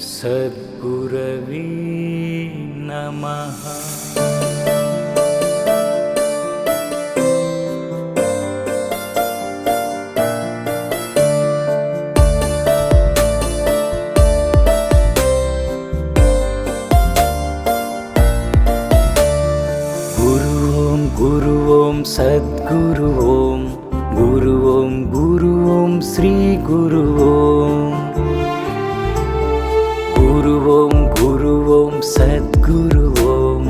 सद्गुरवे नमः। गुरु ॐ सद्गुरु ॐ गुरु ॐ गुरु। ॐ श्रीगुरु குரு ஓம்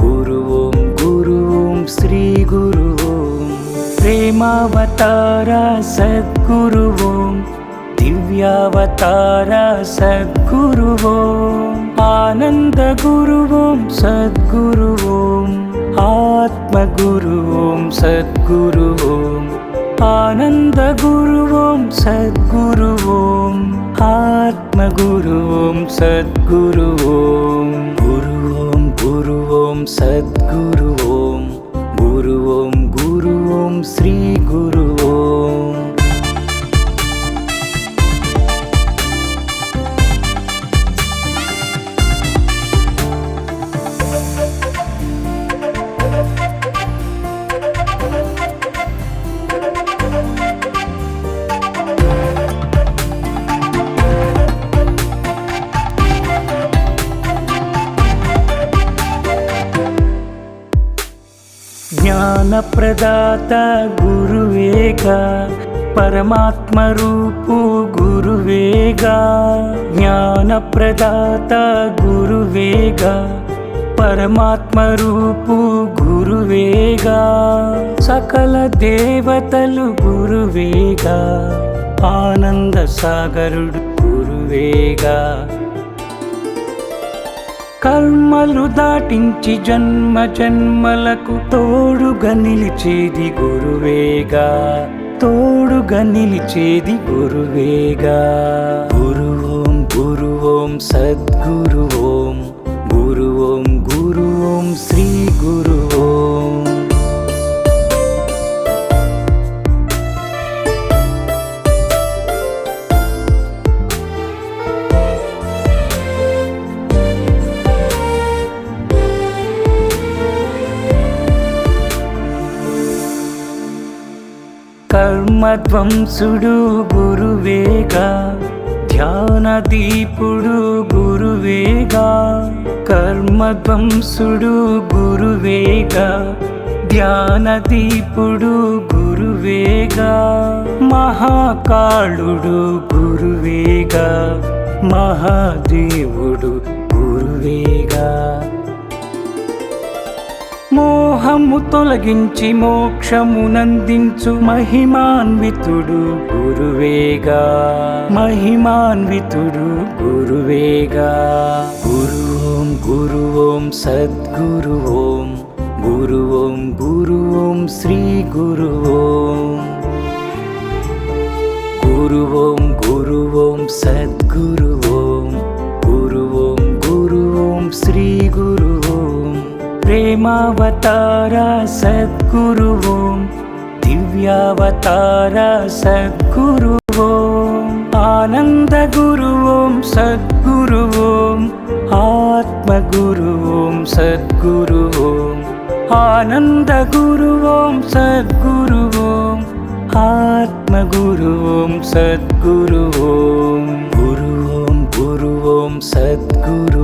குரு ஓம் குரு ஓம் ஸ்ரீ குரு ஓம் பிரேமாவதாரா சத்குரு ஓம் திவ்யாவதாரா சத்குரு ஓம் ஆனந்த குரு ஓம் சத்குரு ஓம் ஆத்மகுரு ஓம் சத்குரு ஆனந்த குரு ஓம் சத்குரு ஓம் ஆத்மகுரு ஓம் ॐ सद्गुरु ॐ गुरु ॐ गुरु ॐ श्रीगुरु జ్ఞానప్రదాత గురువేగా పరమాత్మ రూపు గురువేగా జ్ఞానప్రదాత గురువేగా పరమాత్మ రూపు గురువేగా సకల దేవతలు కర్మలు దాటించి జన్మ జన్మలకు తోడుగా నిలిచేది గురువేగా. తోడుగా నిలిచేది గురువేగా. గురు ఓం గురు ఓం సద్గురు ఓం. గురు ఓం గురు ఓం శ్రీ కర్మధ్వంసుడు గురువేగా ధ్యాన దీపుడు గురువేగా కర్మధ్వంసుడు గురువేగా ధ్యాన దీపుడు గురువేగా మహాకాళుడు గురువేగా మహాదేవుడు మోహము తొలగించి మోక్షమునందించు మహిమాన్వితుడు గురువేగా. మహిమాన్వితుడు గురువేగా. గురు ఓం గురు ఓం సద్గురు ఓం గురు ఓం గురు ఓం శ్రీ గురు ఓం గురు ఓం గురు ఓం సద్గురు प्रेमावतार सद्गुरु ॐ दिव्यावतार सद्गुरु ॐ आनन्दगुरु ॐ सद्गुरु ॐ आत्मगुरु ॐ सद्गुरु ॐ आनन्दगुरु ॐ सद्गुरु ॐ आत्मगुरु ॐ सद्गुरु ॐ गुरु ॐ गुरु ॐ सद्गुरु